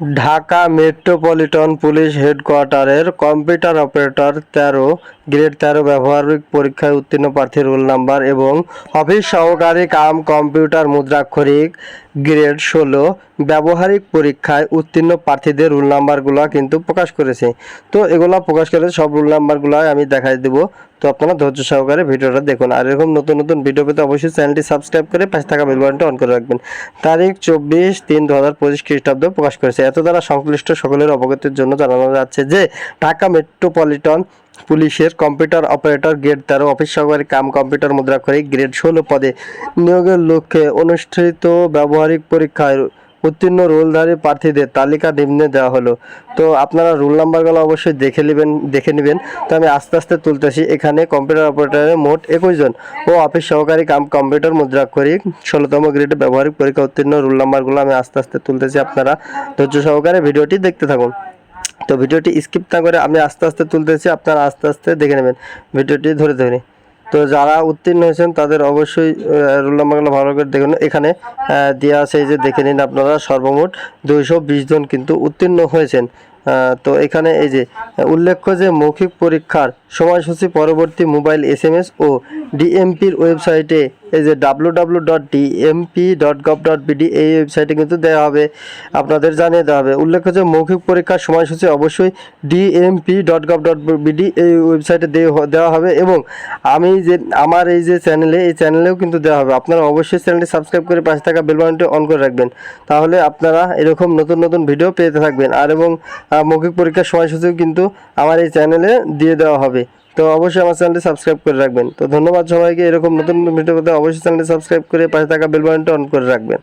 Dhaka metropolitan police হেডকোয়ার্টারের computer operator তেরো, grade তেরো ব্যবহারিক পরীক্ষায় উত্তীর্ণ প্রার্থীর রোল নাম্বার এবং অফিস সহকারী কাম কম্পিউটার মুদ্রাক্ষরিক গ্রেড ষোলো ব্যবহারিক পরীক্ষায় উত্তীর্ণ প্রার্থীদের রোল নাম্বারগুলো কিন্তু প্রকাশ করেছে। তো এগুলো প্রকাশ করে সব রোল নাম্বারগুলো আমি দেখাই দেবো। তো আপনারা ধৈর্য সহকারে ভিডিওটা দেখুন। আর এরকম নতুন নতুন ভিডিও পেতে অবশ্যই চ্যানেলটি সাবস্ক্রাইব করে পাশে থাকা বেল বাটনটা অন করে রাখবেন। তারিখ চব্বিশ তিন দু হাজার পঁচিশ খ্রিস্টাব্দ প্রকাশ করেছে। এত দ্বারা সংশ্লিষ্ট সকলের অবগতির জন্য জানানো যাচ্ছে যে, ঢাকা মেট্রোপলিটন পুলিশের কম্পিউটার অপারেটর গ্রেড তেরো অফিস সহকারী কাম কম্পিউটার মুদ্রাক্ষরিক গ্রেড ষোলো পদে নিয়োগের লক্ষ্যে অনুষ্ঠিত ব্যবহারিক পরীক্ষায় উত্তীর্ণ রোলধারী প্রার্থীদের তালিকা নিম্নে দেওয়া হলো। তো আপনারা রোল নাম্বারগুলো অবশ্যই দেখে নেবেন দেখে নেবেন। তো আমি আস্তে আস্তে তুলতেছি। এখানে কম্পিউটার অপারেটরের মোট একুশ জন ও অফিস সহকারী কাম কম্পিউটার মুদ্রাক্ষরিক ষোলোতম গ্রেডে ব্যবহারিক পরীক্ষা উত্তীর্ণ রোল নাম্বারগুলো আমি আস্তে আস্তে তুলতেছি আপনারা ধৈর্য সহকারে ভিডিওটি দেখতে থাকুন। তো ভিডিওটি স্কিপ না করে আমি আস্তে আস্তে তুলতেছি, আপনারা আস্তে আস্তে দেখে নেবেন। ভিডিওটি ধরে ধরে। তো যারা উত্তীর্ণ হয়েছেন, তাদের অবশ্যই রোল নাম্বারগুলো ভালো করে দেখুন এখানে দেওয়া আছে এই যে দেখে নিন আপনারা সর্বমোট দুইশো বিশ জন কিন্তু উত্তীর্ণ হয়েছেন। তো এখানে এই যে, উল্লেখ্য যে মৌখিক পরীক্ষার সময়সূচি পরবর্তী মোবাইল এস এম এস ও ডিএমপির ওয়েবসাইটে এই যে W W dot DMP dot gov dot BD এই ওয়েবসাইটে কিন্তু দেওয়া হবে, আপনাদের জানিয়ে দেওয়া হবে। উল্লেখ্য যে মৌখিক পরীক্ষার সময়সূচি অবশ্যই DMP dot gov dot BD এই ওয়েবসাইটে দেওয়া হবে এবং আমি যে, আমার এই যে চ্যানেলে, এই চ্যানেলেও কিন্তু দেওয়া হবে। আপনারা অবশ্যই চ্যানেলটি সাবস্ক্রাইব করে পাশে থাকা বেল বাটনটি অন করে রাখবেন। তাহলে আপনারা এরকম নতুন নতুন ভিডিও পেতে থাকবেন। আর এবং মৌখিক পরীক্ষার সময়সূচিও কিন্তু আমার এই চ্যানেলে দিয়ে দেওয়া হবে। তো অবশ্যই আমার চ্যানেলটি সাবস্ক্রাইব করে রাখবেন। তো ধন্যবাদ সবাইকে। এরকম নতুন নতুন ভিডিও পেতে অবশ্যই চ্যানেলটি সাবস্ক্রাইব করে পাশে থাকা বেল বাটনটা অন করে রাখবেন।